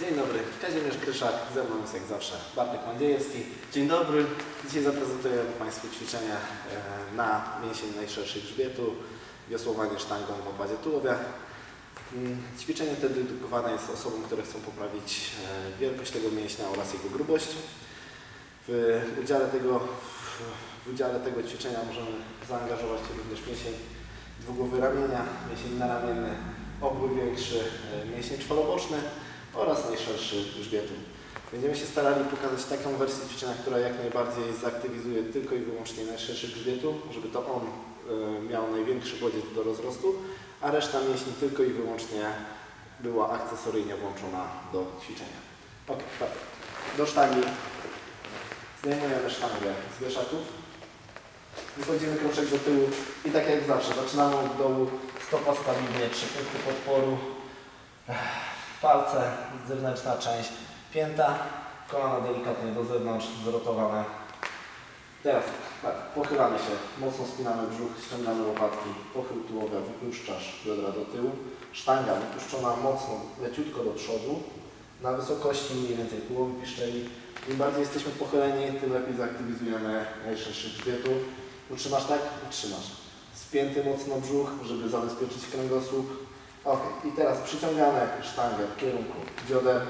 Dzień dobry, Kazimierz Kryszak, ze mną jest jak zawsze Bartek Mandziejewski. Dzień dobry. Dzisiaj zaprezentuję Państwu ćwiczenie e, na mięsień najszerszy grzbietu, wiosłowanie sztangą w opadzie tułowia. Mm, Ćwiczenie te dedykowane jest osobom, które chcą poprawić e, wielkość tego mięśnia oraz jego grubość. W udziale tego, w udziale tego ćwiczenia możemy zaangażować również mięsień dwugłowy ramienia, mięsień naramienny, obły większy, e, mięsień czworoboczny oraz najszerszy grzbietu. Będziemy się starali pokazać taką wersję ćwiczenia, która jak najbardziej zaktywizuje tylko i wyłącznie najszerszy grzbietu, żeby to on e, miał największy bodziec do rozrostu, a reszta mięśni tylko i wyłącznie była akcesoryjnie włączona do ćwiczenia. Ok. Do sztangi. Zdejmujemy sztangę z wieszaków. Wychodzimy kroczek do tyłu i tak jak zawsze, zaczynamy od dołu, stopa stabilnie, trzy punkty podporu, palce, zewnętrzna część, pięta, kolana delikatnie do zewnątrz, zrotowane. Teraz tak, pochylamy się, mocno spinamy brzuch, ściągamy łopatki, pochyl tułowia, wypuszczasz biodra do tyłu, sztanga wypuszczona mocno, leciutko do przodu, na wysokości mniej więcej połowy piszczeli. Im bardziej jesteśmy pochyleni, tym lepiej zaktywizujemy najszerszy grzbietu. Utrzymasz tak? Utrzymasz. Spięty mocno brzuch, żeby zabezpieczyć kręgosłup. Ok, i teraz przyciągamy sztangę w kierunku bioder,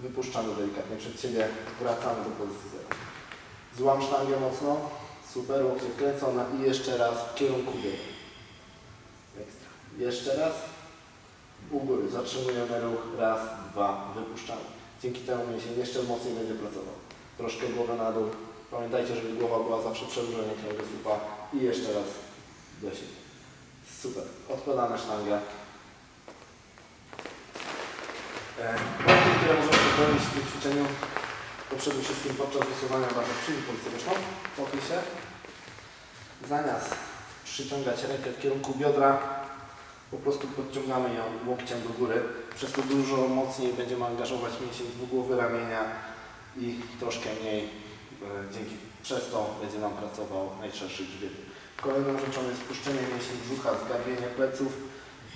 wypuszczamy delikatnie przed siebie, wracamy do pozycji zero. Złam sztangę mocno, super, łokcie wkręcone i jeszcze raz w kierunku bioder. Ekstra. Jeszcze raz, u góry, zatrzymujemy ruch, raz, dwa, wypuszczamy. Dzięki temu mięsień jeszcze mocniej będzie pracował. Troszkę głowę na dół. Pamiętajcie, żeby głowa była zawsze przełożona kręgosłupa i jeszcze raz do siebie. Super. Odkładamy sztangę. E, Błędy, które możemy popełnić w tym ćwiczeniu, to przede wszystkim podczas wysuwania bardzo pozycję boczną, pochyl się. Zamiast przyciągać rękę w kierunku biodra, po prostu podciągamy ją łokciem do góry. Przez to dużo mocniej będziemy angażować mięsień dwugłowy ramienia i troszkę mniej e, dzięki przez to będzie nam pracował najszerszy grzbiet. Kolejną rzeczą jest spuszczenie brzucha, zgarbienie pleców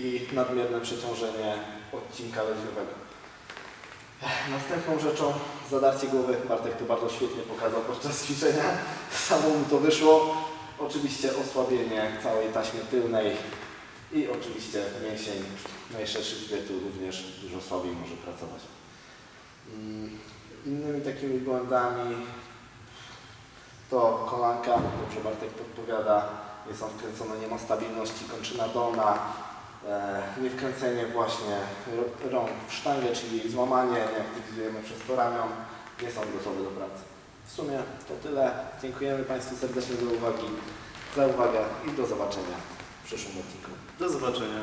i nadmierne przeciążenie odcinka lędźwiowego. Następną rzeczą zadarcie głowy. Bartek to bardzo świetnie pokazał podczas ćwiczenia. Samo mu to wyszło. Oczywiście osłabienie całej taśmy tylnej i oczywiście mięsień najszerszy grzbietu również dużo słabiej może pracować. Mm, Innymi takimi błędami to kolanka, dobrze Bartek podpowiada, jest on wkręcony, nie ma stabilności, kończyna dolna, e, niewkręcenie właśnie rąk w sztangę, czyli złamanie, nie aktywizujemy przez to ramion, nie są gotowe do pracy. W sumie to tyle. Dziękujemy Państwu serdecznie za uwagi, za uwagę i do zobaczenia w przyszłym odcinku. Do zobaczenia.